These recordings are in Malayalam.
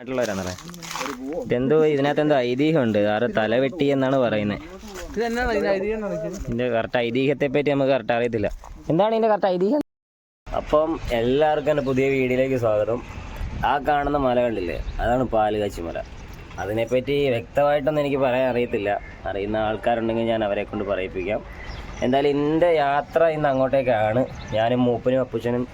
നാട്ടിലുള്ളവരാണല്ലേ ഇതെന്തോ ഇതിനകത്ത് എന്തോ ഐതിഹ്യമുണ്ട് ആറ് തലവെട്ടി എന്നാണ് പറയുന്നത് ഇതിന്റെ പറയുന്നത്? കറക്റ്റ് ഐതിഹ്യത്തെ പറ്റി നമുക്ക് കറക്റ്റ് അറിയത്തില്ല. എന്താണ് ഇതിന്റെ കറക്റ്റ് ഐതിഹ്യം? അപ്പം എല്ലാവർക്കും എന്റെ പുതിയ വീഡിയോയിലേക്ക് സ്വാഗതം. ആ കാണുന്ന മല കണ്ടില്ലേ അതാണ് പാലുകാച്ചി മല അതിനെപ്പറ്റി വ്യക്തമായിട്ടൊന്നും എനിക്ക് പറയാൻ അറിയത്തില്ല. അറിയുന്ന ആൾക്കാരുണ്ടെങ്കിൽ ഞാൻ അവരെ കൊണ്ട് പറയിപ്പിക്കാം. എന്തായാലും എന്റെ യാത്ര ഇന്ന് അങ്ങോട്ടേക്കാണ്. ഞാനും മൂപ്പനും അപ്പുച്ചനും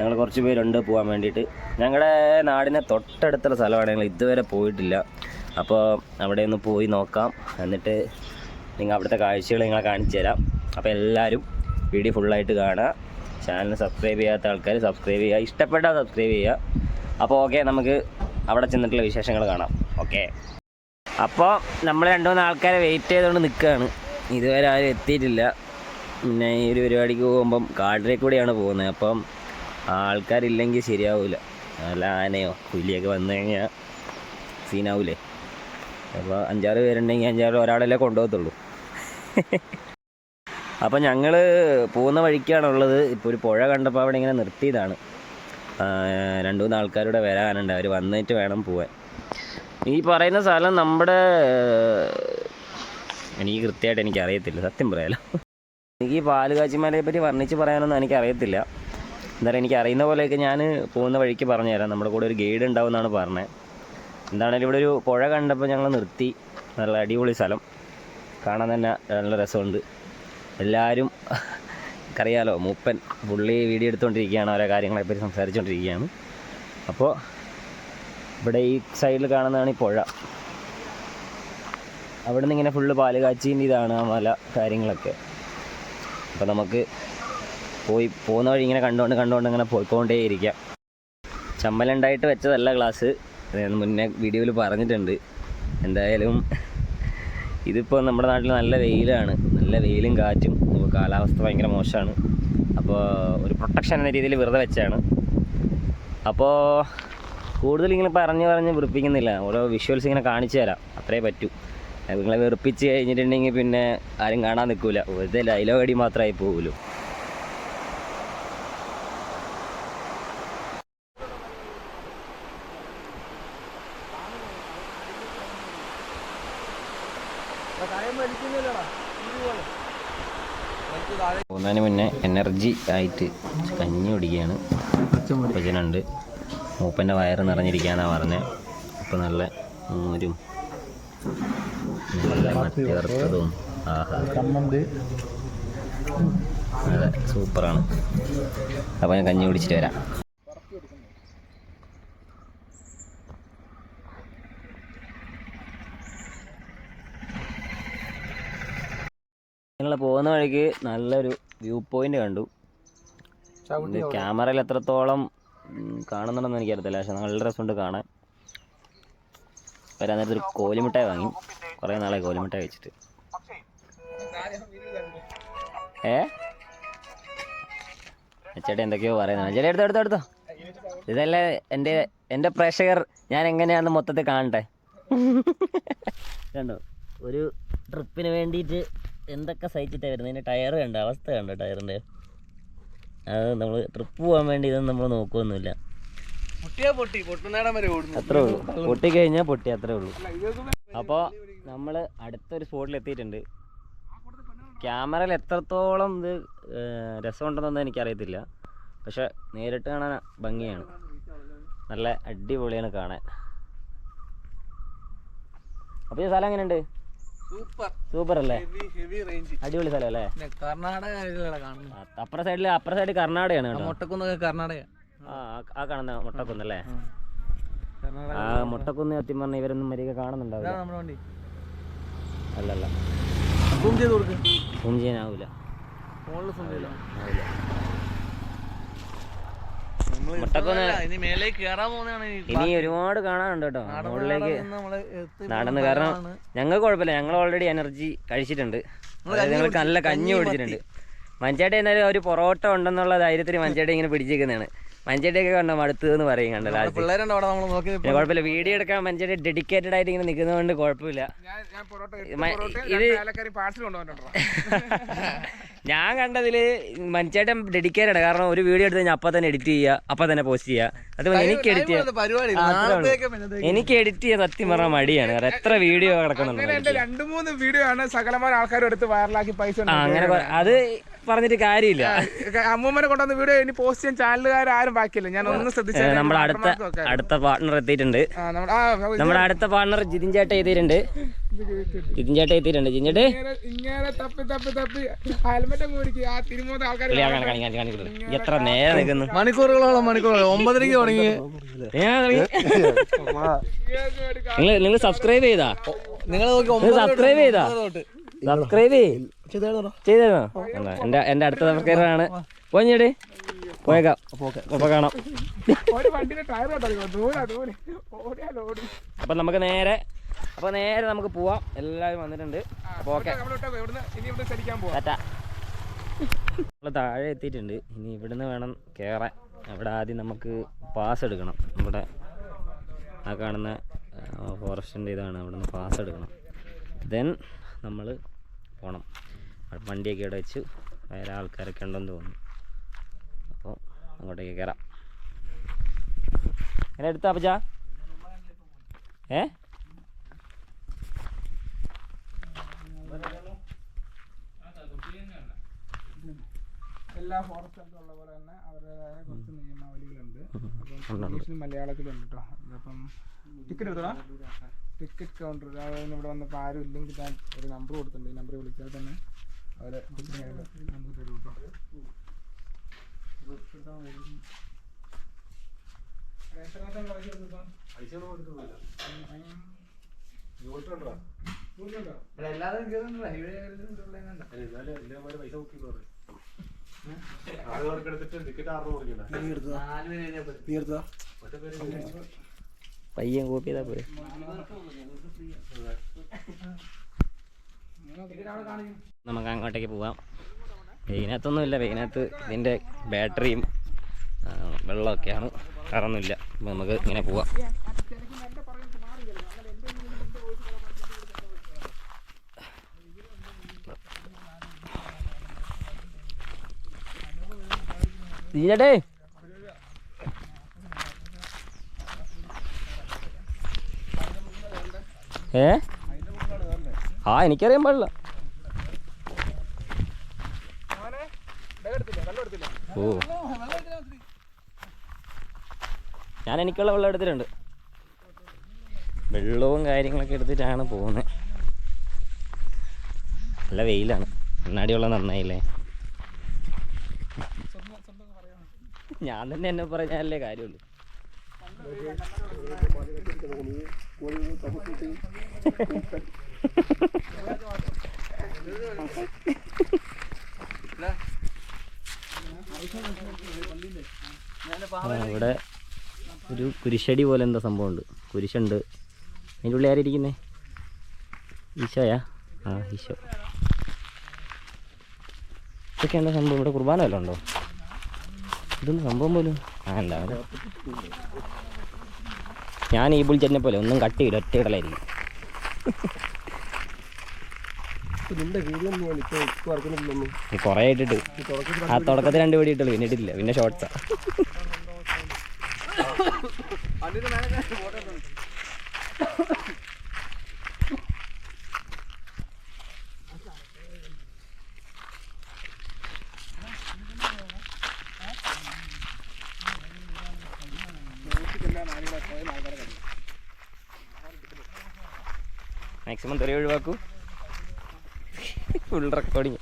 ഞങ്ങൾ കുറച്ച് പേരുണ്ട് പോകാൻ വേണ്ടിയിട്ട്. ഞങ്ങളുടെ നാടിനെ തൊട്ടടുത്തുള്ള സ്ഥലമാണ്. ഞങ്ങൾ ഇതുവരെ പോയിട്ടില്ല. അപ്പോൾ അവിടെ ഒന്ന് പോയി നോക്കാം. എന്നിട്ട് നിങ്ങൾ അവിടുത്തെ കാഴ്ചകൾ നിങ്ങളെ കാണിച്ചു തരാം. അപ്പോൾ എല്ലാവരും വീഡിയോ ഫുള്ളായിട്ട് കാണുക ചാനൽ സബ്സ്ക്രൈബ് ചെയ്യാത്ത ആൾക്കാർ സബ്സ്ക്രൈബ് ചെയ്യുക. ഇഷ്ടപ്പെട്ടാൽ സബ്സ്ക്രൈബ് ചെയ്യുക. അപ്പോൾ ഓക്കെ നമുക്ക് അവിടെ ചെന്നിട്ടുള്ള വിശേഷങ്ങൾ കാണാം. ഓക്കെ. അപ്പോൾ നമ്മൾ രണ്ടു മൂന്ന് ആൾക്കാരെ വെയിറ്റ് ചെയ്തുകൊണ്ട് നിൽക്കുകയാണ് ഇതുവരെ ആരും എത്തിയിട്ടില്ല. പിന്നെ ഈ ഒരു പരിപാടിക്ക് പോകുമ്പം കാടിലേക്ക് കൂടിയാണ് പോകുന്നത്. അപ്പം ആൾക്കാരില്ലെങ്കിൽ ശരിയാവില്ല നല്ല ആനയോ പുലിയൊക്കെ വന്നു കഴിഞ്ഞാൽ സീനാവൂലേ അപ്പോൾ അഞ്ചാറ് പേരുണ്ടെങ്കിൽ അഞ്ചാറ് ഒരാളല്ലേ കൊണ്ടുപോകത്തുള്ളൂ. അപ്പോൾ ഞങ്ങൾ പോകുന്ന വഴിക്കാണുള്ളത് ഇപ്പോൾ ഒരു പുഴ കണ്ടപ്പോൾ അവിടെ ഇങ്ങനെ നിർത്തിയതാണ്. രണ്ട് മൂന്ന് ആൾക്കാരുടെ വരാനുണ്ട്. അവർ വന്നിട്ട് വേണം പോവാൻ. ഈ പറയുന്ന സ്ഥലം നമ്മുടെ എനിക്ക് കൃത്യമായിട്ട് എനിക്കറിയത്തില്ല. സത്യം പറയാലോ. എനിക്ക് ഈ പാലുകാച്ചിമാരെ പറ്റി വർണിച്ച് പറയാനൊന്നും എനിക്ക് അറിയത്തില്ല പറയുക എനിക്ക് അറിയുന്ന പോലെയൊക്കെ ഞാൻ പോകുന്ന വഴിക്ക് പറഞ്ഞു തരാം. നമ്മുടെ കൂടെ ഒരു ഗൈഡ് ഉണ്ടാവും എന്നാണ് പറഞ്ഞത്. എന്താണേലും ഇവിടെ ഒരു പുഴ കണ്ടപ്പോൾ ഞങ്ങൾ നിർത്തി. നല്ല അടിപൊളി സ്ഥലം. കാണാൻ തന്നെ നല്ല രസമുണ്ട്. എല്ലാവരും അറിയാലോ മൂപ്പൻ പുള്ളി വീഡിയോ എടുത്തുകൊണ്ടിരിക്കുകയാണ് ഓരോ കാര്യങ്ങളെപ്പറ്റി സംസാരിച്ചുകൊണ്ടിരിക്കുകയാണ്. അപ്പോൾ ഇവിടെ ഈ സൈഡിൽ കാണുന്നതാണ് ഈ പുഴ. അവിടെ നിന്ന് ഇങ്ങനെ ഫുള്ള് പാൽ കാച്ചിന്റെ ഇതാണ് ആ മല കാര്യങ്ങളൊക്കെ. അപ്പോൾ നമുക്ക് പോയി പോകുന്ന വഴി ഇങ്ങനെ കണ്ടുകൊണ്ട് കണ്ടുകൊണ്ട് ഇങ്ങനെ പോയിക്കൊണ്ടേ ഇരിക്കാം ചമ്മലുണ്ടായിട്ട് വെച്ചതല്ല ക്ലാസ്. മുന്നേ വീഡിയോയിൽ പറഞ്ഞിട്ടുണ്ട്. എന്തായാലും ഇതിപ്പോൾ നമ്മുടെ നാട്ടിൽ നല്ല വെയിലാണ്. നല്ല വെയിലും കാറ്റും. കാലാവസ്ഥ ഭയങ്കര മോശമാണ് അപ്പോൾ ഒരു പ്രൊട്ടക്ഷൻ എന്ന രീതിയിൽ വെറുതെ വെച്ചാണ് അപ്പോൾ കൂടുതൽ ഇങ്ങനെ പറഞ്ഞ് പറഞ്ഞ് വെറുപ്പിക്കുന്നില്ല. ഓരോ വിഷ്വൽസ് ഇങ്ങനെ കാണിച്ചു തരാം. അത്രേ പറ്റൂ. നിങ്ങളെ വെറുപ്പിച്ച് കഴിഞ്ഞിട്ടുണ്ടെങ്കിൽ പിന്നെ ആരും കാണാൻ നിൽക്കില്ല വെറുതെ ഡയലോഗ് അടി മാത്രമായി പോകുമല്ലോ പോകുന്നതിന് മുന്നേ എനർജി ആയിട്ട് കഞ്ഞി കുടിക്കുകയാണ്. ഭജനുണ്ട് മൂപ്പന്റെ വയറ് നിറഞ്ഞിരിക്കാനാണ് പറഞ്ഞത് അപ്പോൾ നല്ല മോരും നല്ല മത്തി ആഹാ. അതെ സൂപ്പറാണ്. അപ്പോൾ ഞാൻ കഞ്ഞി കുടിച്ചിട്ട് വരാം. ഞങ്ങൾ പോകുന്ന വഴിക്ക് നല്ലൊരു വ്യൂ പോയിന്റ് കണ്ടു. ക്യാമറയിൽ എത്രത്തോളം കാണുന്നുണ്ടെന്ന് എനിക്കറിയത്തില്ല. പക്ഷെ നല്ല രസമുണ്ട് കാണാൻ. വരാൻ നേരത്തെ ഒരു കോലിമിഠായി വാങ്ങി. കുറേ നാളായി കോലിമിഠായി വെച്ചിട്ട്. ഏ? ചേട്ടാ എന്തൊക്കെയോ പറയുന്നത് ചേട്ടാ എടുത്തോ എടുത്തോ എടുത്തോ. ഇതല്ലേ എന്റെ എന്റെ പ്രേക്ഷകർ ഞാൻ എങ്ങനെയാണെന്ന് മൊത്തത്തിൽ കാണട്ടെ. കണ്ടോ? ഒരു ട്രിപ്പിന് വേണ്ടിയിട്ട് എന്തൊക്കെ സഹിച്ചിട്ടാണ് വരുന്നത് ഇതിന്റെ ടയർ കണ്ട? അവസ്ഥ കണ്ടോ ടയറിന്റെ അത് നമ്മൾ ട്രിപ്പ് പോകാൻ വേണ്ടി ഇതൊന്നും നമ്മൾ ഓടുന്നു. അത്രേ ഉള്ളൂ. പൊട്ടിക്കഴിഞ്ഞാൽ പൊട്ടി അത്രേ ഉള്ളൂ. അപ്പോൾ നമ്മൾ അടുത്തൊരു സ്പോട്ടിൽ എത്തിയിട്ടുണ്ട്. ക്യാമറയിൽ എത്രത്തോളം ഇത് രസമുണ്ടെന്നൊന്നും എനിക്കറിയത്തില്ല. പക്ഷെ നേരിട്ട് കാണാൻ ഭംഗിയാണ്. നല്ല അടിപൊളിയാണ് കാണാൻ. അപ്പോൾ ഈ സ്ഥലം എങ്ങനെയുണ്ട്? സൂപ്പർ. അല്ലേ? അടിപൊളി സ്ഥലം അല്ലേ കർണാടക അപ്പുറ സൈഡിൽ അപ്പുറ സൈഡ് കർണാടകയാണ് മൊട്ടക്കുന്നൊക്കെ കർണാടക. ആ കാണുന്ന മുട്ടക്കുന്ന് അല്ലേ? ആ മുട്ടക്കുന്ന്. സത്യം പറഞ്ഞ ഇവരൊന്നും മരിക കാണുന്നുണ്ടാവില്ല. അല്ലല്ല. സൂം ചെയ്യാനാവില്ല ഫോണിൽ സൂം മുട്ടക്കുന്ന് ഇനി ഒരുപാട് കാണാനുണ്ട് കേട്ടോ. മുകളിലേക്ക് നടന്ന് കാരണം ഞങ്ങൾ ഞങ്ങൾക്ക് കുഴപ്പമില്ല. ഞങ്ങൾ ഓൾറെഡി എനർജി കഴിച്ചിട്ടുണ്ട്. ഞങ്ങൾക്ക് നല്ല കഞ്ഞി കുടിച്ചിട്ടുണ്ട്. മഞ്ചേട്ട എന്നാലും ഒരു പൊറോട്ട ഉണ്ടെന്നുള്ള ധൈര്യത്തിൽ മഞ്ചേട്ട ഇങ്ങനെ പിടിച്ചേക്കുന്നതാണ്. മഞ്ചേട്ടിയൊക്കെ കണ്ടോ മടുത്തു എന്ന് പറയും കണ്ടോ ലാസ്റ്റ്? പിള്ളേരുണ്ട് അവിടെ നമ്മൾ നോക്കി പിന്നെ കുഴപ്പമില്ല. വീഡിയോ എടുക്കാൻ മഞ്ചേട്ടി ഡെഡിക്കേറ്റഡ് ആയിട്ട് ഇങ്ങനെ നിൽക്കുന്നതുകൊണ്ട് കുഴപ്പമില്ല. ഇത് ഞാൻ കണ്ടതിൽ മഞ്ചേട്ടൻ ഡെഡിക്കേറ്റഡ് ആണ്. കാരണം ഒരു വീഡിയോ എടുത്ത് കഴിഞ്ഞാൽ അപ്പൊ തന്നെ എഡിറ്റ് ചെയ്യുക അപ്പൊ തന്നെ പോസ്റ്റ് ചെയ്യുക അത് എനിക്ക് എഡിറ്റ് ചെയ്യാം. എനിക്ക് എഡിറ്റ് ചെയ്യാൻ സത്യം പറഞ്ഞാൽ മടിയാണ്. കാരണം എത്ര വീഡിയോ കിടക്കുന്നുണ്ട് അങ്ങനെ മൂന്ന് വീഡിയോ ആണ് സകലമാർ ആൾക്കാരും എടുത്ത് വൈറലാക്കി പൈസ. അങ്ങനെ അത് പറഞ്ഞിട്ട് കാര്യമില്ല. അമ്മൂമ്മനെ കൊണ്ടുവന്ന വീഡിയോ ഇനി പോസ്റ്റ് ചെയ്യാൻ ചാനലുകാർ ആരും ബാക്കിയില്ല. ഞാൻ ഒന്ന് ശ്രദ്ധിച്ചു നമ്മുടെ അടുത്ത അടുത്ത പാർട്ണർ എത്തിയിട്ടുണ്ട്. നമ്മുടെ- അടുത്ത പാർട്ണർ ജിതിൻ ചേട്ടൻ എത്തിയിട്ടുണ്ട്. ജിതിൻ ചേട്ടൻ എത്തിയിട്ടുണ്ട്. ജിൻ ചേട്ടൻ. ഇങ്ങനെ- തപ്പി തപ്പി തപ്പി. ഹെൽമെറ്റ് എത്ര നേരം നിൽക്കുന്നു മണിക്കൂറുകളോളം മണിക്കൂറുകൾ. ഒമ്പതരക്ക് തുടങ്ങി. നിങ്ങൾ നിങ്ങൾ സബ്സ്ക്രൈബ് ചെയ്താ? നിങ്ങൾ സബ്സ്ക്രൈബ് ചെയ്താ? സബ്സ്ക്രൈബ് സബ്സ്ക്രൈബ് ചെയ്തോ എന്റെ എന്റെ അടുത്ത നമസ്കാരമാണ് പോയിട്ട് പോഞ്ഞേടി പോയേക്കാം. അപ്പൊ കാണാം. അപ്പൊ നമുക്ക് നേരെ അപ്പൊ നേരെ നമുക്ക് പോവാം. എല്ലാവരും വന്നിട്ടുണ്ട്. അപ്പൊ ഓക്കെ. നമ്മൾ താഴെ എത്തിയിട്ടുണ്ട്. ഇനി ഇവിടുന്ന് വേണം കയറാൻ അവിടെ ആദ്യം നമുക്ക് പാസ് എടുക്കണം. ഇവിടെ ആ കാണുന്ന ഫോറസ്റ്റിന്റെ ഇതാണ്. അവിടുന്ന് പാസ് എടുക്കണം. ദെൻ നമ്മൾ പോകണം വണ്ടിയൊക്കെ ഇവിടെ വെച്ച് വേറെ ആൾക്കാരൊക്കെ ഉണ്ടെന്ന് തോന്നുന്നു. അപ്പോൾ അങ്ങോട്ടേക്ക് കയറാം. എങ്ങനെ എടുത്താ അപ്പച്ച? ഏ? എല്ലാ ഫോറസ്റ്റും ഉള്ള പോലെ തന്നെ അവരുടേതായ കുറച്ച് നിയമാവലികളുണ്ട്. അപ്പം ഇംഗ്ലീഷിലും മലയാളത്തിലും ഉണ്ട് കേട്ടോ അപ്പം ടിക്കറ്റ് എടുത്തോളാം ടിക്കറ്റ് കൗണ്ടർ ഇവിടെ വന്നപ്പോൾ ആരും ഇല്ലെങ്കിൽ ഞാൻ ഒരു നമ്പർ കൊടുത്തിട്ടുണ്ട്. ഈ നമ്പർ വിളിച്ചാൽ തന്നെ നമുക്ക് തരും കഴിഞ്ഞപ്പോ. പയ്യൻ കോപ്പി ചെയ്താൽ പോരെ നമുക്ക് അങ്ങോട്ടേക്ക് പോവാം. വെയിനകത്തൊന്നുമില്ല. വെയിനകത്ത് ഇതിന്റെ ബാറ്ററിയും വെള്ളമൊക്കെയാണ്. കറന്നില്ല അപ്പോൾ നമുക്ക് ഇങ്ങനെ പോവാം. ചേട്ടേ ഏ? ആ എനിക്കറിയാൻ പാടില്ല മോനെ, bag എടുത്തില്ലേ? വെള്ളം എടുത്തില്ലേ? ഓ. ഞാൻ എനിക്കുള്ള വെള്ളം എടുത്തിട്ടുണ്ട്. വെള്ളവും കാര്യങ്ങളൊക്കെ എടുത്തിട്ടാണ് പോകുന്നത്. നല്ല വെയിലാണ്. കണ്ണാടി വെള്ളം നന്നായില്ലേ? ഞാൻ തന്നെ എന്നെ പറഞ്ഞാലേ കാര്യമുള്ളൂ. ഇവിടെ ഒരു കുരിശടി പോലെ എന്താ സംഭവമുണ്ട്. കുരിശുണ്ട്. അതിന്റെ ഉള്ളിൽ ആരിയിരിക്കുന്നേ ഈശോയാ? ആ ഈശോ. ഇതൊക്കെ എന്താ സംഭവം? ഇവിടെ കുർബാന വല്ലതും ഉണ്ടോ? ഇതൊന്നും സംഭവം പോലും. ആ എന്താ ഞാൻ ഈ പുളിച്ചെന്നെ പോലെ ഒന്നും കട്ടിയില്ല കുറേ ഇട്ടിട്ട്. ആ തുടക്കത്തിൽ രണ്ട് വെടി ഇട്ടുള്ളൂ. പിന്നെ ഇട്ടില്ല പിന്നെ ഷോർട്സാ മാക്സിമം തെറി ഒഴിവാക്കൂ. ഫുൾ റെക്കോർഡിങ്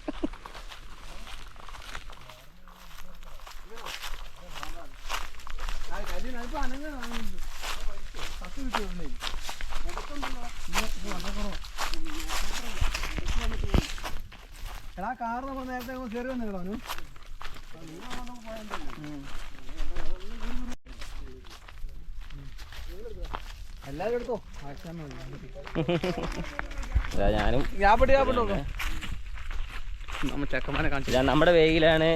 എടാ കാർ നമ്മൾ നേരത്തെ കയറി വന്നിട്ടോ അവന്. എല്ലാവരും എടുത്തോ? ഞാനും ഞാൻ ഗ്യാപ്പിട്ട് ഞാൻ നമ്മ ചെക്കന്മാരെ കാണിച്ചു. ഇതാ നമ്മുടെ വേഗിലാണ്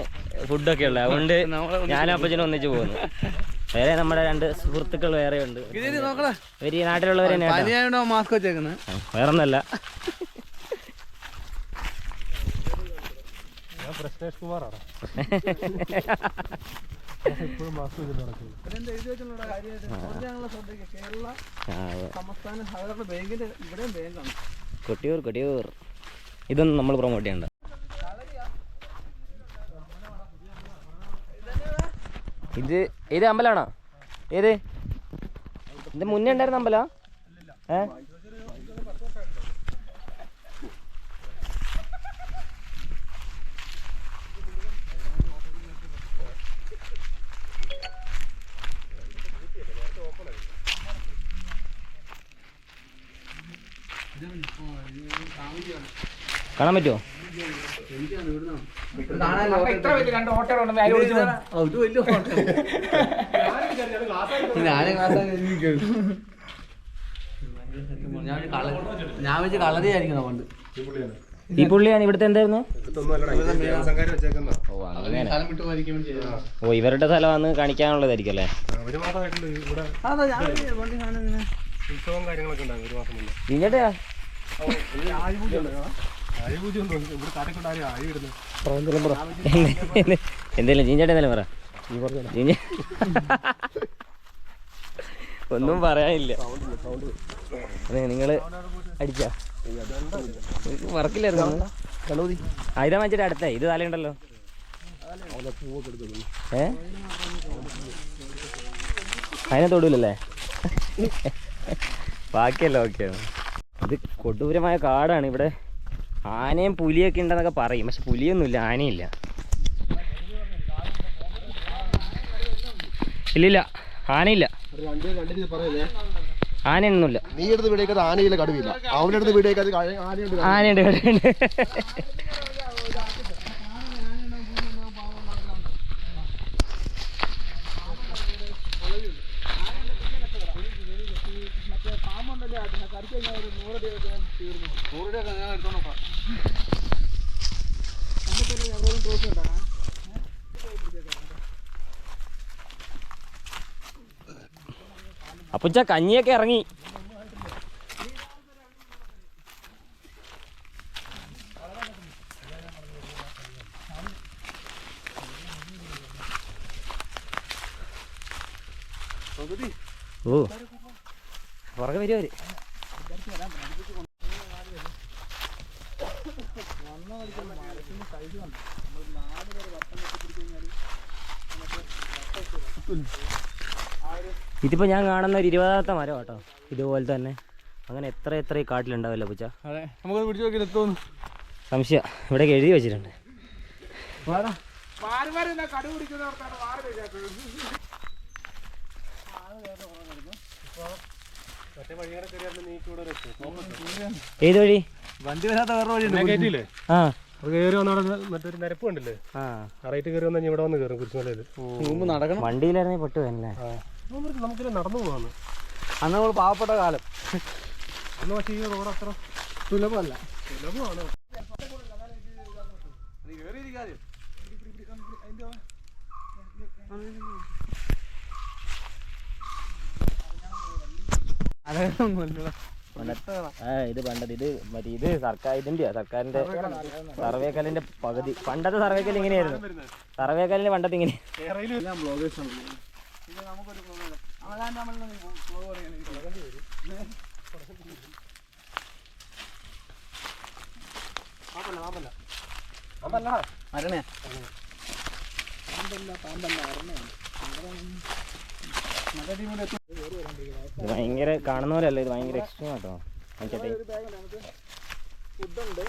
ഫുഡൊക്കെ ഉള്ളത്. അതുകൊണ്ട് ഞാനും അപ്പച്ചനും ഒന്നിച്ചു പോകുന്നു. വേറെ നമ്മുടെ രണ്ട് സുഹൃത്തുക്കൾ വേറെ ഉണ്ട്. ഇവർ ഈ നാട്ടിലുള്ളവർ മാസ്ക് വെച്ചേക്കുന്നത് ബാങ്കിന്റെ ഇവിടെയും ബാങ്കാണ്. കൊട്ടിയൂർ കൊട്ടിയൂർ. ഇതൊന്നും നമ്മൾ പ്രൊമോട്ട് ചെയ്യണ്ട. ഇത് ഏത് അമ്പലാണോ? ഏത്? ഇത് മുന്നേ ഉണ്ടായിരുന്ന അമ്പലാ? ഏ? കാണാൻ പറ്റുമോ ഇത്ര വലിയ രണ്ട് ഓട്ടോകളുണ്ടെന്ന് അതിൽ വിളിച്ചു ഇത് വലിയ ഞാനേ ഞാൻ വെച്ച് കളറിയായിരിക്കണം പണ്ട്. ഈ പുള്ളിയാണ് ഇവിടുത്തെ എന്തായിരുന്നു? ഓ ഇവരുടെ സ്ഥലമാണ് കാണിക്കാനുള്ളതായിരിക്കും അല്ലേ അതാ എന്തേലും ചീഞ്ചേട്ടൻ എന്തായാലും പറ. ഒന്നും പറയാനില്ല. നിങ്ങൾ അടിച്ച. വർക്കില്ലായിരുന്നു ആയുധം അടുത്ത ഇത് തലയുണ്ടല്ലോ ഏ? അതിനെ തൊടൂലല്ലേ? ബാക്കിയല്ല ഓക്കെയാണ് ഇത് കൊടൂരമായ കാടാണ് ഇവിടെ. ആനയും പുലിയൊക്കെ ഉണ്ടെന്നൊക്കെ പറയും. പക്ഷെ പുലിയൊന്നുമില്ല ആനയില്ല. ഇല്ലില്ല ആനയില്ല. ആനയൊന്നുമില്ല. നീ എടുത്ത് വീടേക്കത് ആനയില്ല കടുവില്ല അവന്റെ അടുത്ത് വീടേക്കത് ആനയുണ്ട് ആനയുണ്ട് കടുവയുണ്ട് നൂറുരൂപ ഞാൻ എടുത്തോണ്ട് നോക്കാം അപ്പുച്ച കഞ്ഞിയൊക്കെ ഇറങ്ങി. ഇതിപ്പോ ഞാൻ കാണുന്ന ഒരു ഇരുപതാമത്തെ മരം കേട്ടോ. ഇതുപോലെ തന്നെ. അങ്ങനെ എത്ര എത്ര ഈ കാട്ടിലുണ്ടാവില്ല പൂച്ച. അതെ നമുക്കത് പിടിച്ചു നോക്കി എത്തുന്നു സംശയം. ഇവിടെ എഴുതി വെച്ചിട്ടുണ്ട്. ഏത് വഴി? വണ്ടി വരാത്ത വേറെ വഴി ആ. കയറി വന്നവിടെ മറ്റൊരു നിരപ്പ് കണ്ടില്ലേ? ആ. റൈറ്റ് കയറി വന്നാൽ ഇവിടെ വന്ന് കയറും കുരിശുമലയിൽ മുമ്പ് നടക്കണം. പെട്ടു പൊട്ടു വേനല്ലേ നമുക്കിനെ നടന്നു പോകാന്ന് അന്ന് നമ്മൾ പാവപ്പെട്ട കാലം. അന്ന് പക്ഷേ ഈ റോഡ് അത്ര സുലഭമല്ല. സുലഭമാണ്. ആ ഇത് പണ്ടത് ഇത് മറ്റേ ഇത് സർക്കാർ ഇതിന്റെ സർക്കാരിന്റെ സർവേക്കലിന്റെ പകുതി. പണ്ടത്തെ സർവേക്കൽ ഇങ്ങനെയായിരുന്നു. സർവേക്കലിന്റെ പണ്ടത്തെ ഇങ്ങനെ ഇത് നമുക്കൊരു പ്രോഗ്രാം അതാണ് നമ്മൾ ഭയങ്കര കാണുന്ന പോലെ അല്ല ഇത് ഭയങ്കര എക്സ്ട്രീം ആട്ടോ. നോക്കട്ടെ പിന്നെ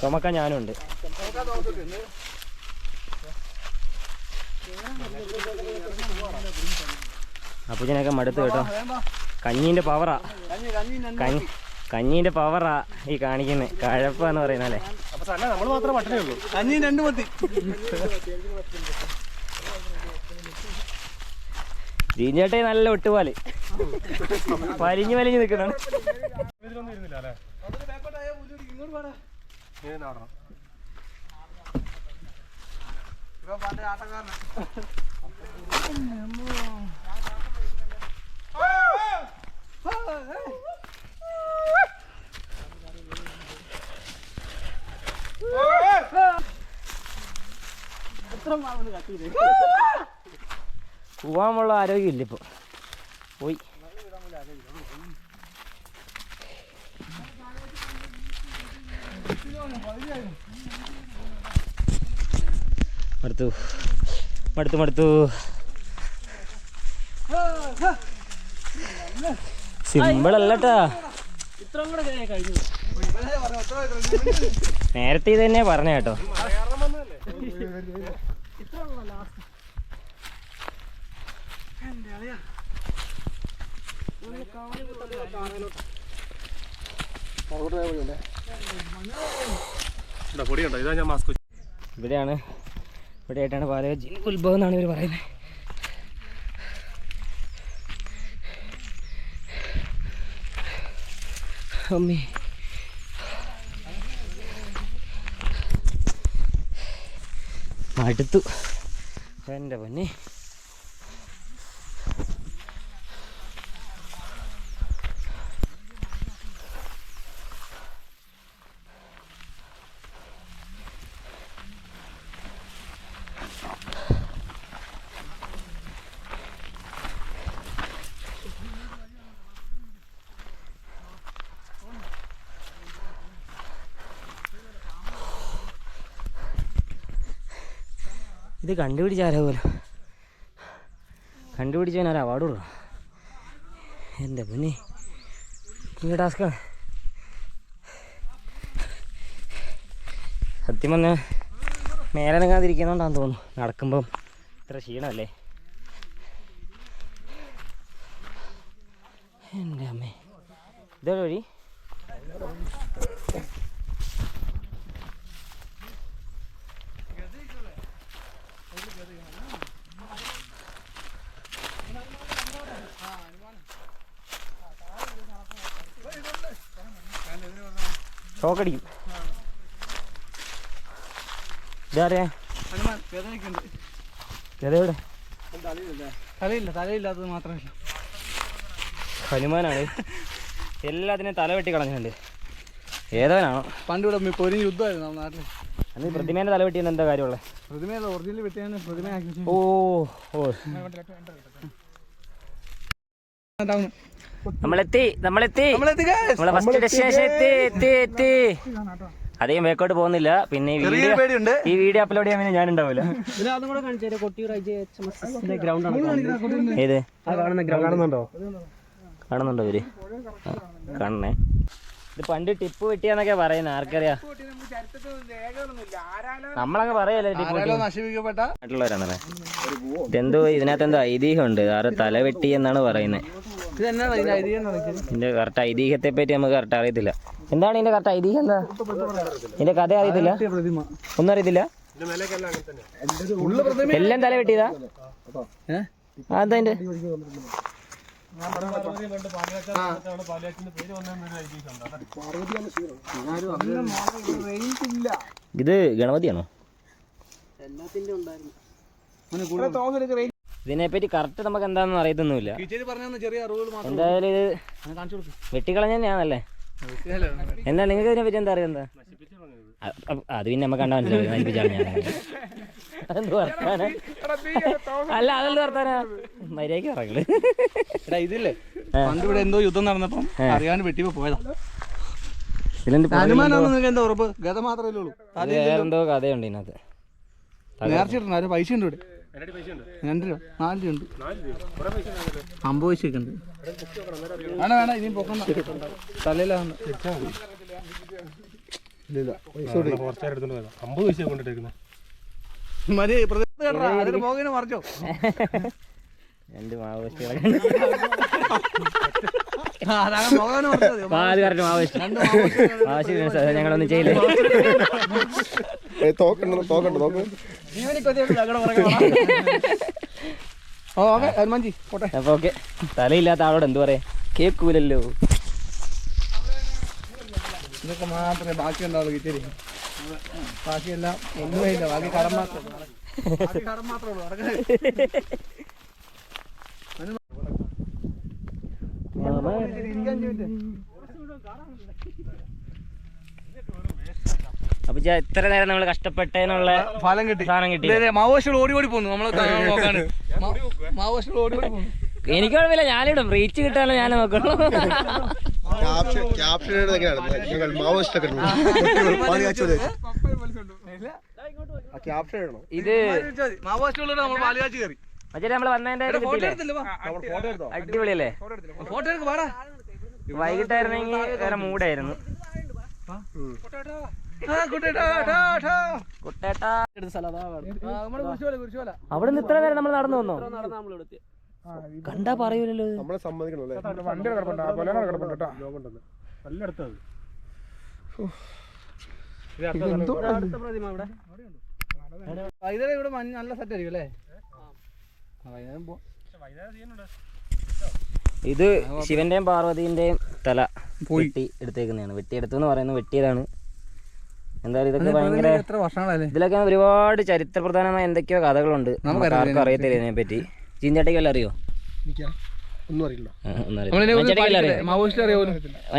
ചുമക്കാൻ ഞാനും ഉണ്ട്. അപ്പൂച്ചനൊക്കെ മടുത്ത് കേട്ടോ. കഞ്ഞീന്റെ പവറാ. കഞ്ഞി പവറാ ഈ കാണിക്കുന്നത് കഴപ്പാന്ന് പറയുന്നല്ലേ അപ്പൊ അല്ല നമ്മൾ മാത്രമേ പട്ടണേ ഉള്ളൂ കഞ്ഞി രണ്ട് മത്തി ജീഞ്ചേട്ടെ നല്ല ഒട്ടുപാൽ വലിഞ്ഞു വലിഞ്ഞു നിൽക്കുന്നതാണ് ഇതിലൊന്നും ഇരുന്നില്ല അല്ലേ ഇങ്ങോട്ട് ഇങ്ങനെ നടണം ഇപ്പൊ പണ്ട് ആട്ടക്കാരനാ പോവാനുള്ള ആരോഗ്യമില്ല ഇപ്പൊ. പോയി. മടുത്തു. മടുത്തു മടുത്തു. സിമ്പിൾ അല്ലട്ടാ. നേരത്തെ ഇത് തന്നെ പറഞ്ഞ കേട്ടോ. ഇവിടെയാണ് ഇവിടെയായിട്ടാണ് പാലക ജില്ല ഉത്ഭവം എന്നാണ് ഇവർ പറയുന്നത്. അമ്മി. അടുത്തു. എന്റെ പൊന്നെ. ഇത് കണ്ടുപിടിച്ച ആരോ പോലും? കണ്ടുപിടിച്ചവൻ ഒരു അവാർഡ് കൊടുക്കണം. എന്റെ പിന്നെ. ഈ ടാസ്ക്കാണ് സത്യം പറഞ്ഞാൽ മേലനങ്ങാതിരിക്കുന്നോണ്ടാന്ന് തോന്നുന്നു. നടക്കുമ്പം ഇത്ര ക്ഷീണമല്ലേ? എന്റെ അമ്മേ. ഇതേടെ വഴി? ഷോക്കടിക്കും തലയില്ല തലയില്ലാത്തത് മാത്രമല്ല. ഹനുമാനാണ്. എല്ലാത്തിനെയും തല വെട്ടി കളഞ്ഞിട്ടുണ്ട്. ഏതവനാണോ? പണ്ട് ഇവിടെ പൊരിഞ്ഞ യുദ്ധമായിരുന്നു നമ്മുടെ നാട്ടിൽ അന്ന് പ്രതിമേനെ തല വെട്ടിയെന്ന് എന്താ കാര്യമുള്ളത് പ്രതിമയല്ല ഒറിജിനൽ വെട്ടിയാണ് പ്രതിമയാക്കി ഓ ഓ. നമ്മളെത്തി നമ്മളെത്തി. നമ്മളെ ഫസ്റ്റ് ഡെസ്റ്റിനേഷൻ എത്തി എത്തി എത്തി. അധികം വേക്കോട്ട് പോകുന്നില്ല. പിന്നെ ഈ വീഡിയോ ഈ വീഡിയോ അപ്ലോഡ് ചെയ്യാൻ പിന്നെ ഞാൻ ഉണ്ടാവില്ല ഏത്? കാണുന്നുണ്ടോ? കാണുന്നുണ്ടോ ഇവർ? ആ, കാണണേ. ഇത് പണ്ട് ടിപ്പ് വെട്ടിയാന്നൊക്കെ പറയുന്നത് ആർക്കറിയാ. നമ്മളങ്ങ് പറയല്ലേ ടിപ്പ് വെട്ടി നശിപ്പിക്കപ്പെട്ട നാട്ടിലുള്ളവരാണല്ലേ ഇതെന്തോ ഇതിനകത്ത് എന്തോ ഐതിഹ്യമുണ്ട്. ആറ് തല വെട്ടി എന്നാണ് പറയുന്നത് ഇതിന്റെ ഐതിഹ്യം കറക്റ്റ് ഐതിഹ്യത്തെ പറ്റി നമുക്ക് കറക്റ്റ് അറിയത്തില്ല. എന്താണ് ഇതിന്റെ കറക്റ്റ് ഐതിഹ്യം എന്താ? ഇതിന്റെ കഥ അറിയത്തില്ല? ഒന്നും അറിയത്തില്ല? എല്ലാം തല വെട്ടിയതാ? അതെന്താ അതിന്റെ? ഇത് ഗണപതിയാണോ? ഇതിനെപ്പറ്റി കറക്റ്റ് നമുക്ക് എന്താണെന്ന് അറിയത്തൊന്നുമില്ല. എന്തായാലും ഇത് അങ്ങനെ കാണിച്ചു കൊടുക്കും. വെട്ടിക്കളഞ്ഞ തന്നെയാണല്ലേ എന്താ നിങ്ങൾക്ക് ഇതിനെ പറ്റി എന്താ അറിയാം എന്താ അത് പിന്നെ നമുക്ക് കണ്ടാൽ മനസ്സിലാവും. നശിപ്പിച്ചാണ് ഞാൻ. അതെന്ത് വർത്താന? അല്ല അതെന്ത് വർത്താന? മര്യാദയ്ക്ക് പറകൾ എടാ ഇതില്ലേ? പണ്ട് ഇവിടെ എന്തോ യുദ്ധം നടന്നപ്പം അറിയാണ്ട് വെട്ടിപ്പോ പോയതാ. എന്താ ഉറപ്പ്? ഗത മാത്രമേ ഉള്ളൂ. വേറെന്തോ കഥയുണ്ട് ഇതിനകത്ത്. നേർച്ച ഇട്ടുണ്ട് ആരും പൈസ ഉണ്ട് ഇവിടെ. രണ്ട് രൂപ. നാല് രൂപ ഉണ്ട്. അമ്പത് പൈസയൊക്കെ ഉണ്ട്. വേണ വേണ ഇനിയും പൊക്കണ്ട. തലയിലാണ് പൈസ അമ്പത് പൈസ കൊണ്ടിട്ടേക്കുന്നത് മതി പ്രദേശത്ത് കേട്ടോ അതിന്റെ പോകിനെ മറിച്ചോ. രണ്ട് ഞങ്ങളൊന്നും ചെയ്യില്ല. തോക്കണ്ട തോക്കണ്ട തോക്ക്. ഓക്കെ അപ്പൊ തലയില്ലാത്ത ആളോട് എന്തു പറയാ? കേക്കൂലല്ലോ ഇതൊക്കെ മാത്രമേ ബാക്കി ഉണ്ടാവുള്ളൂ കിച്ചരി അപ്പൊ ഇത്ര നേരം നമ്മൾ കഷ്ടപ്പെട്ടതിനുള്ള ഫലം കിട്ടി. സാധനം കിട്ടി മാവോശികൾ ഓടി ഓടി പോന്നു നമ്മൾ നോക്കാണ് മാവോശികൾ ഓടി ഓടി പോന്നു. എനിക്ക് കുഴപ്പമില്ല ഞാനിടും. റീച്ച് കിട്ടാനോ ഞാൻ നോക്കുള്ളൂ. ഇത് മറ്റേ വന്നതിന്റെ അടിപൊളിയല്ലേ? വൈകിട്ടായിരുന്നെങ്കിൽ വേറെ മൂടായിരുന്നു. അവിടെ നിന്ന് ഇത്ര നേരം നമ്മൾ നടന്നു വന്നോ? കണ്ടാ പറയൂലല്ലോ ഇത്. നമ്മളെ സമ്മതിക്കണം അല്ലേ വണ്ടി കിടപ്പുണ്ട്. കൊല്ലണ കിടപ്പുണ്ട് കേട്ടോ. നല്ല അടുത്തത് വൈകുന്നേരം ഇവിടെ മഞ്ഞ് നല്ല സെറ്റ് ആയിരിക്കും അല്ലേ വൈകുന്നേരം പോവാം ഇത് ശിവന്റെയും പാർവതിന്റെയും തല വെട്ടി എടുത്തേക്കുന്നതാണ്. വെട്ടിയെടുത്തു എന്ന് പറയുന്നത് വെട്ടിയതാണ്. എന്തായാലും ഇതൊക്കെ ഭയങ്കര എത്ര വർഷങ്ങളല്ലേ ഇതിലൊക്കെ ഒരുപാട് ചരിത്ര പ്രധാനമായ എന്തൊക്കെയോ കഥകളുണ്ട്. നമുക്ക് ആർക്കും അറിയത്തില്ല ഇതിനെ പറ്റി ചീന്തട്ടയ്ക്ക് വല്ല അറിയോ? ഒന്നും അറിയില്ല. ആ, ഒന്നും അറിയില്ല. മഞ്ചേട്ടയ്ക്ക് വല്ല അറിയോ? മാവോയിസ്റ്റ് അറിയാമോ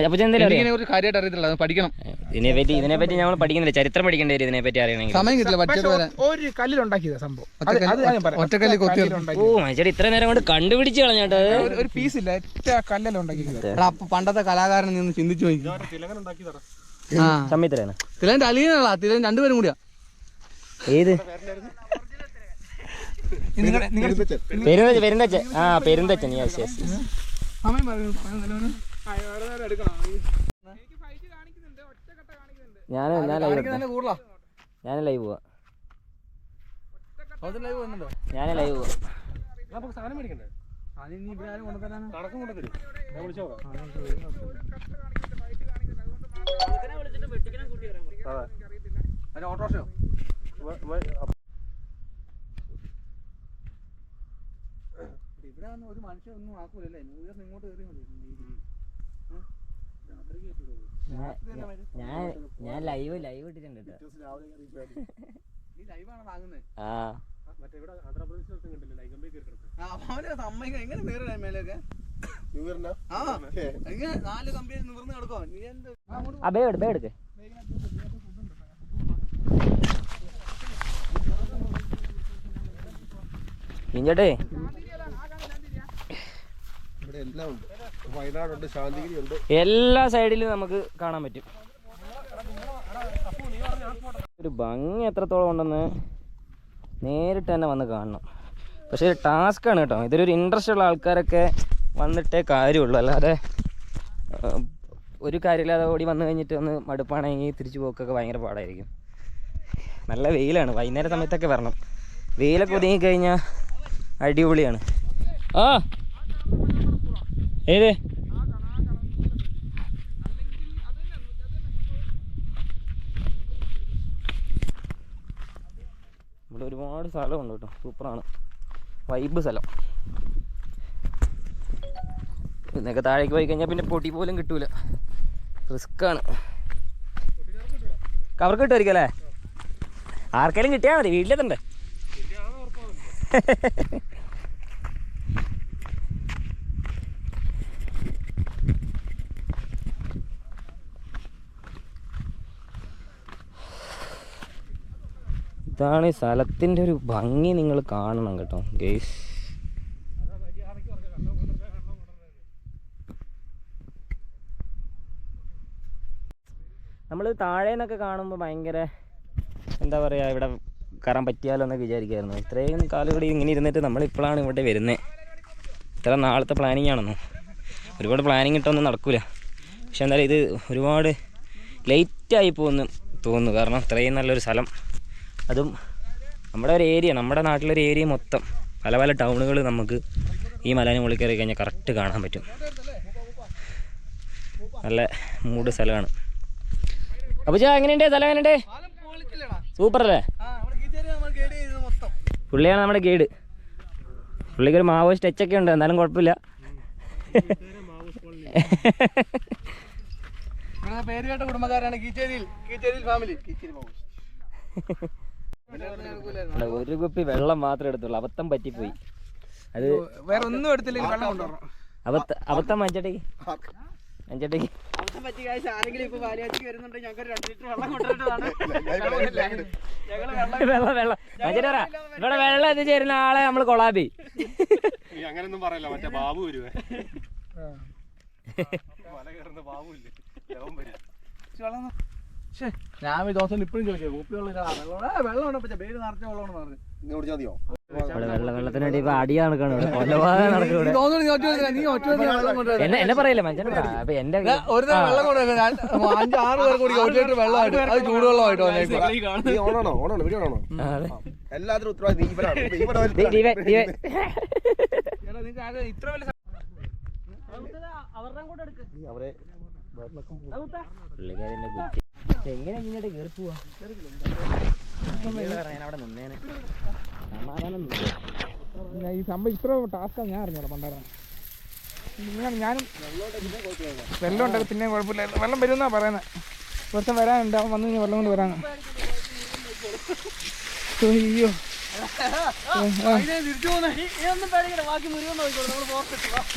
അപ്പൊ ചെന്തേലും അറിയോ? ഇതിനെ കുറിച്ച് കാര്യമായിട്ട് അറിയത്തില്ല അത് പഠിക്കണം. ഇതിനെ പറ്റി ഇതിനെ നമ്മൾ പഠിക്കുന്നില്ല. ചരിത്രം പഠിക്കേണ്ടി വരും ഇതിനെപ്പറ്റി അറിയണമെങ്കിൽ. സമയം കിട്ടില്ല ഒരു കല്ലിലുണ്ടാക്കിയതാ സംഭവം. അത് അത് ഞാൻ പറയാം. ഒറ്റക്കല്ലിൽ കൊത്തി ഓ മനുഷ്യർ ഇത്ര നേരം കൊണ്ട് കണ്ടുപിടിച്ച് കളഞ്ഞോട്ടോ. ഒരു- പീസ് ഇല്ല. ഒറ്റ പണ്ടത്തെ കലാകാരൻ നിന്ന് ചിന്തിച്ചു തിലകൻ അലീനാളാ തിലൻ രണ്ടുപേരും കൂടിയാ. ഏത്? പെരുന്തച്ചൻ. പെരുന്തച്ച പെരുന്തച്ചൻ ആ പെരുന്തച്ചൻ. യെസ് യെസ് ഞാൻ ഞാൻ ലൈവ് ഞാൻ ലൈവ് പോവാ. ഞാൻ ലൈവ് പോവാ. സാധനം മേടിക്കണ്ടേ? അത് ഇനി ഇവിടെ ആരും കൊണ്ടുതരാനാ കണക്കും കൊണ്ട് തരും ഞാൻ വിളിച്ചോ അതിന് ഓട്ടോറിക്ഷയോ ഇവിടെ ഒരു മനുഷ്യൻ ഒന്നും ആക്കൂലല്ലേ? ഇയർ ഇങ്ങോട്ട് കയറി ഞാൻ ഞാൻ ലൈവ് ലൈവ് ഇട്ടിട്ടുണ്ട് ഇവിടെ എങ്ങനെ നേരിടാൻ ഇങ്ങനെ നാല് കമ്പിയിൽ നിവർന്ന് കിടക്കോ നീ എന്ത്? അബേ ബേ എടുക്ക് ബേ എടുക്ക്. ഇഞ്ചട്ടെ എല്ലാം ഉണ്ട് ശാന്തിഗിരി ഉണ്ട് എല്ലാ സൈഡിലും നമുക്ക് കാണാൻ പറ്റും. ഒരു ഭംഗി എത്രത്തോളം ഉണ്ടെന്ന് നേരിട്ട് തന്നെ വന്ന് കാണണം. പക്ഷേ ടാസ്ക് ആണ് കേട്ടോ. ഇതിലൊരു ഇൻട്രസ്റ്റ് ഉള്ള ആൾക്കാരൊക്കെ വന്നിട്ടേ കാര്യമുള്ളൂ. അല്ലാതെ ഒരു കാര്യമില്ലാതെ ഓടി വന്നു കഴിഞ്ഞിട്ട് ഒന്ന് മടുപ്പാണെങ്കിൽ തിരിച്ചു പോക്കൊക്കെ ഭയങ്കര പാടായിരിക്കും. നല്ല വെയിലാണ്. വൈകുന്നേര സമയത്തൊക്കെ വരണം. വെയിലൊക്കെ ഒതുങ്ങി കഴിഞ്ഞാൽ അടിപൊളിയാണ്. ആ ഏത്? ഇവിടെ ഒരുപാട് സ്ഥലമുണ്ട് കേട്ടോ. സൂപ്പറാണ്. വൈബ് സ്ഥലം. ഇന്നൊക്കെ താഴേക്ക് പോയി കഴിഞ്ഞാൽ പിന്നെ പൊടി പോലും കിട്ടൂല. റിസ്ക്കാണ്. കവർക്ക് കിട്ടുമായിരിക്കും അല്ലേ? ആർക്കെങ്കിലും കിട്ടിയാൽ മതി. വീട്ടിലെത്തണ്ടേ? ഇതാണ് ഈ സ്ഥലത്തിന്റെ ഒരു ഭംഗി നിങ്ങൾ കാണണം കേട്ടോ ഗേസ് നമ്മൾ താഴെ നിന്നൊക്കെ കാണുമ്പോൾ ഭയങ്കര എന്താ പറയുക ഇവിടെ കയറാൻ പറ്റിയാലോ എന്നൊക്കെ വിചാരിക്കുമായിരുന്നു ഇത്രയും കാലം ഇവിടെ ഇങ്ങനെ ഇരുന്നിട്ട് നമ്മളിപ്പോഴാണ് ഇവിടെ വരുന്നത് ഇത്ര നാളത്തെ പ്ലാനിങ് ആണെന്നോ. ഒരുപാട് പ്ലാനിങ് ഇട്ടൊന്നും നടക്കില്ല പക്ഷെ എന്തായാലും ഇത് ഒരുപാട് ലേറ്റായി പോകുന്നു തോന്നുന്നു. കാരണം ഇത്രയും നല്ലൊരു സ്ഥലം. അതും നമ്മുടെ ഒരു ഏരിയ നമ്മുടെ നാട്ടിലൊരു ഏരിയ മൊത്തം. പല പല ടൗണുകൾ നമുക്ക് ഈ മലേനെ മുകളിൽ കയറി കഴിഞ്ഞാൽ കറക്റ്റ് കാണാൻ പറ്റും. നല്ല മൂട് സ്ഥലമാണ്. അപ്പോൾ ചാ എങ്ങനെയുണ്ട്? സ്ഥലം എങ്ങനെയുണ്ട്? സൂപ്പർ അല്ലേ പുള്ളിയാണ് നമ്മുടെ ഗൈഡ്. പുള്ളിക്ക് ഒരു സ്റ്റെച്ച് ടച്ചൊക്കെ ഉണ്ട് എന്നാലും കുഴപ്പമില്ല. പേര് കേട്ട കുടുംബക്കാരാണ് കീച്ചേരിയിൽ. കീച്ചേരിയിൽ ഫാമിലി കീച്ചേരി അല്ല, ഒരു കുപ്പി വെള്ളം മാത്രമേ എടുത്തുള്ളൂ. അബദ്ധം പറ്റിപ്പോയി. അത് വേറെ ഒന്നും എടുത്തില്ലെങ്കിൽ വെള്ളം കൊണ്ടുവരണം. അബദ്ധ അബദ്ധം രണ്ട് ലിറ്റർ വെള്ളം എത്തി ചേരുന്ന വെള്ളം. വെള്ളം വെള്ളം ഇവിടെ വെള്ളം എത്തിച്ചേരുന്ന ആളെ നമ്മൾ കൊളാബി. നീ അങ്ങനെയൊന്നും പറയല്ല. മറ്റേ ബാബു വരുവേ. ബാബു ഇല്ലേ? ഞാൻ ദിവസം ഇപ്പോഴും ചോദിച്ചു വെള്ളമുണ്ട് പേര് നിറച്ച വെള്ളമാണ് പറഞ്ഞു. ഇങ്ങനെ കുടിച്ചാൽ മതിയോ? ഇപ്പൊ അടിയാ നടക്കണം ഇവിടെ. കൊലപാതകം നടക്കും എന്നെ എന്നെ പറയില്ല മനുഷ്യനെ? പറ. അപ്പൊ എന്റെ ഒരു ദിവസം വെള്ളം കൊണ്ടുവരാം ഞാൻ അഞ്ച് ആറ് പേർക്ക് കുടിക്കാം. ഒരു ലിറ്റർ വെള്ളമായിട്ട് അത് ചൂടുവെള്ളമായിട്ട് വന്നേക്കും നീ ഓണാണോ? ഓണാണോ? വീഡിയോ ആണോ ആ, അതെ. എല്ലാത്തിനും ഉത്തരവാദി ഇവരാണ്. ഇപ്പൊ ഇവിടെ ദേ, ദീപേ, ദീപേ. ഇത്ര വലിയ നീ അവരെ പുള്ളിക്കാരന്റെ കുട്ടി എങ്ങനെ ഇങ്ങോട്ട് കേറി പോവാ? അവിടെ നിന്നേനെ സമാധാനം ഈ സംഭവം ഇത്ര ടാസ്ക്കാണ് ഞാൻ അറിഞ്ഞോളാം നിങ്ങൾ ഞാനും വെള്ളം ഉണ്ടെങ്കിൽ പിന്നെ കുഴപ്പമില്ലായിരുന്നു വെള്ളം വരുമെന്നാ പറയുന്നത് ദിവസം വരാനുണ്ട് അവൻ വന്നു കഴിഞ്ഞാൽ വെള്ളം കൊണ്ട് വരാൻ അയ്യോ.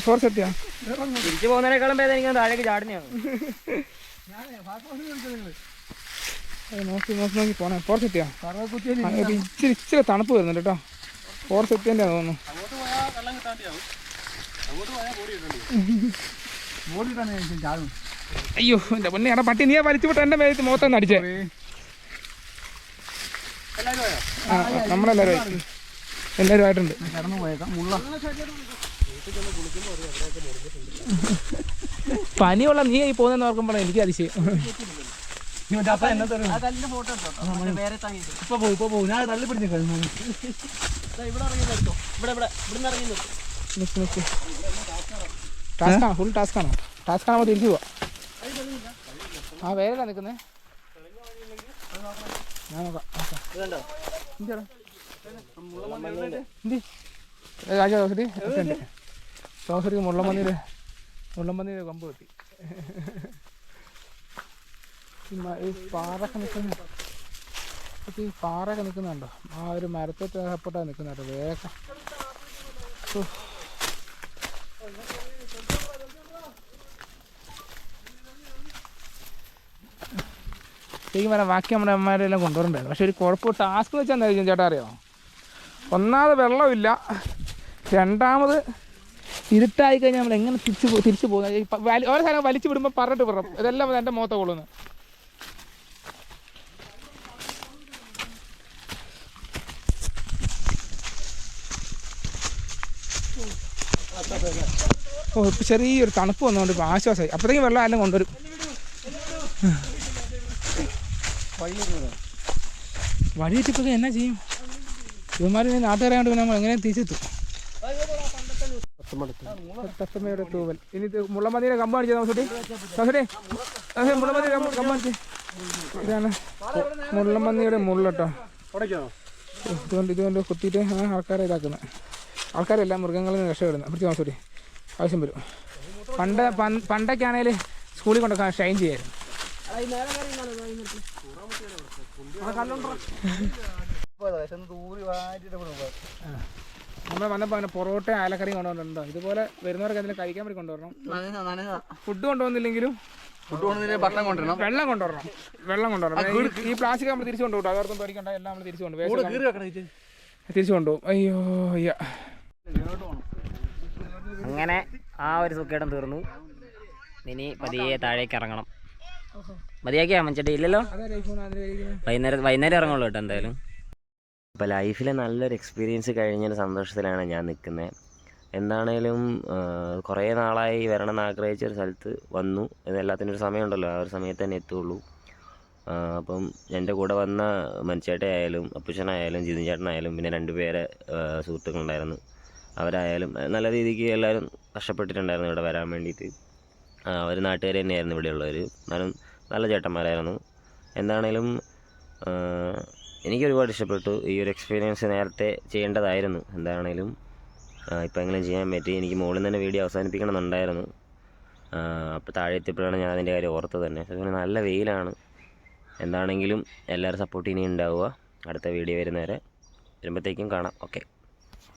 ഫോർസ് എത്തിയാ? തിരിച്ചു പോകുന്നതിനേക്കാളും ഭേദം എനിക്ക് താഴേക്ക് ചാടുന്നതാണ്. നോക്കി നോക്കി നോക്കി പോണേ. ഫോർസ് എത്തിയാ? ആ, ഇച്ചിരി ഇച്ചിരി തണുപ്പ് വരുന്നുണ്ട് കേട്ടോ. ഫോറസ്റ്റ് എത്തിയതിന്റെ തോന്നുന്നു. അയ്യോ എന്റെ പൊന്നെ എടാ പട്ടി നീ വലിച്ചു വിട്ട് എന്റെ മേലത്ത് മുഖത്തൊന്ന് അടിച്ചേ. ആ എല്ലാരും നമ്മളെല്ലാവരും ആയി. എല്ലാവരും ആയിട്ടുണ്ട്. കടന്നു പോയേക്കാം. മുള്ള. പനിയുള്ള നീ ഈ പോകുന്നെന്ന് ഓർക്കുമ്പോഴാണ് എനിക്ക് അതിശയം. അതല്ല ഫോട്ടോ എടുത്തോ വേറെ തങ്ങിയിട്ട് ഇപ്പൊ പോകും ഇപ്പൊ പോകും ഞാൻ തള്ളി നിക്ക് ഫുൾ ടാസ്കാണോ ടാസ്കാണോ തിരിച്ചു പോവാ. ആ വേറെ നിൽക്കുന്നേ? ഞാൻ നോക്കാം? രാജാ ദോസരി ഉണ്ട് ദോസരിക്ക് മുള്ളമ്പന്നിയുടെ പന്നി കൊമ്പ് കിട്ടി. ഈ പാറൊക്കെ നിൽക്കുന്ന ഇതൊക്കെ ഈ പാറയൊക്കെ നിൽക്കുന്നുണ്ടോ? ആ ഒരു മരത്തെ സപ്പോർട്ടാണ് നിൽക്കുന്നുണ്ടോ വേഗം. ശരിക്കും പറയാം ബാക്കി നമ്മുടെ അമ്മമാരെല്ലാം കൊണ്ടുവരണ്ടായിരുന്നു. പക്ഷെ ഒരു കുഴപ്പം ടാസ്ക് വെച്ചാൽ എന്തായിരിക്കും ചേട്ടാ അറിയാമോ ഒന്നാമത് വെള്ളമില്ല. രണ്ടാമത് ഇരുട്ടായി കഴിഞ്ഞാൽ നമ്മൾ എങ്ങനെ തിരിച്ചു തിരിച്ചു പോകുന്നത് ഓരോ സാധനം വലിച്ചു വിടുമ്പോൾ പറഞ്ഞിട്ട് വിടും ഇതെല്ലാം എന്റെ മോത്ത കൊള്ളുന്നു. ഓ ഇപ്പം ചെറിയൊരു തണുപ്പ് വന്നുകൊണ്ട് ഇപ്പോൾ ആശ്വാസമായി അപ്പോഴത്തേക്കും വെള്ളം എല്ലാം കൊണ്ടുവരും. വഴി തെറ്റിപ്പോൾ എന്നാ ചെയ്യും? ഇവന്മാർ നാട്ടുകാരായതുകൊണ്ട് പിന്നെ നമ്മൾ എങ്ങനെ തിരിച്ചെത്തും? തത്തമ്മയുടെ തൂവൽ. ഇനി മുള്ളമതിയുടെ കമ്പ് കാണിച്ചത് നോക്കട്ടെ അതെ മുള്ളമതിയുടെ കമ്പ് കമ്പ് കാണിച്ചേ. ഇതാണ് മുള്ളമന്നിയുടെ മുള്ളട്ടോ ഇതുകൊണ്ട് ഇതുകൊണ്ട് കുത്തിയിട്ട് ആ ആൾക്കാരെ ഇതാക്കുന്നത് ആൾക്കാരെല്ലാം മൃഗങ്ങളിൽ നിന്ന് രക്ഷപ്പെടുന്നത് പിടിച്ച് നോക്കി ആവശ്യം വരും. പണ്ട് പണ്ട് പണ്ടൊക്കെ ആണെങ്കിൽ സ്കൂളിൽ കൊണ്ടൊക്കെ ഷൈൻ ചെയ്യായിരുന്നു. തൂറി വാരി നമ്മൾ വന്നപ്പോൾ അങ്ങനെ പൊറോട്ട ആലക്കറി കൊണ്ടുവന്നിട്ടുണ്ടോ ഇതുപോലെ വരുന്നവർക്ക് എന്തെങ്കിലും കഴിക്കാൻ വേണ്ടി കൊണ്ടുവരണം. ഫുഡ് കൊണ്ടുവന്നില്ലെങ്കിലും ഫുഡ് കൊണ്ടുവന്നിട്ട് ഭക്ഷണം കൊണ്ടുവരണം. വെള്ളം കൊണ്ടുവരണം. വെള്ളം കൊണ്ടുവരണം. ഈ- പ്ലാസ്റ്റിക് നമ്മൾ തിരിച്ചു കൊണ്ടുപോകും അതോർത്തും പേടിക്കണ്ട എല്ലാം നമ്മൾ തിരിച്ചു കൊണ്ടുപോകും കീറി വെക്കണം തിരിച്ചു കൊണ്ടുപോകും. അയ്യോ അയ്യ. അങ്ങനെ ആ ഒരു സുഖേടം തീർന്നു. ഇനി പതിയെ താഴേക്ക് ഇറങ്ങണം. മതിയാക്കിയാ മഞ്ചട്ടി ഇല്ലല്ലോ? വൈകുന്നേരം വൈകുന്നേരം ഇറങ്ങുള്ളൂ കേട്ടോ എന്തായാലും. അപ്പോൾ ലൈഫിലെ നല്ലൊരു എക്സ്പീരിയൻസ് കഴിഞ്ഞൊരു സന്തോഷത്തിലാണ് ഞാൻ നിൽക്കുന്നത് എന്താണേലും കുറേ നാളായി വരണം എന്ന് ആഗ്രഹിച്ച ഒരു സ്ഥലത്ത് വന്നു. ഇതെല്ലാത്തിനും ഒരു സമയമുണ്ടല്ലോ. ആ ഒരു സമയത്ത് തന്നെ എത്തുള്ളൂ. അപ്പം എന്റെ കൂടെ വന്ന മനുഷ്യേട്ടയായാലും അപ്പുച്ചനായാലും ജിതിൻ ചേട്ടനായാലും പിന്നെ രണ്ട് പേരെ ആ, സുഹൃത്തുക്കളുണ്ടായിരുന്നു. അവരായാലും നല്ല രീതിക്ക് എല്ലാവരും കഷ്ടപ്പെട്ടിട്ടുണ്ടായിരുന്നു ഇവിടെ വരാൻ വേണ്ടിയിട്ട്. അവർ നാട്ടുകാർ തന്നെയായിരുന്നു ഇവിടെയുള്ളവർ എന്നാലും നല്ല ചേട്ടന്മാരായിരുന്നു. എന്താണേലും എനിക്ക് ഒരുപാട് ഇഷ്ടപ്പെട്ടു. ഈ ഒരു എക്സ്പീരിയൻസ് നേരത്തെ ചെയ്യേണ്ടതായിരുന്നു. എന്താണെങ്കിലും ഇപ്പം എങ്ങനെ ചെയ്യാൻ പറ്റി? എനിക്ക് മുകളിൽ തന്നെ വീഡിയോ അവസാനിപ്പിക്കണമെന്നുണ്ടായിരുന്നു. അപ്പോൾ താഴെ എത്തിയപ്പോഴാണ് ഞാൻ അതിന്റെ കാര്യം ഓർത്തത് തന്നെ. അതുപോലെ നല്ല വെയിലാണ്. എന്താണെങ്കിലും എല്ലാവരും സപ്പോർട്ട് ഇനി ഉണ്ടാവുക. അടുത്ത വീഡിയോ വരുന്നവരെ വരുമ്പോഴത്തേക്കും കാണാം. ഓക്കെ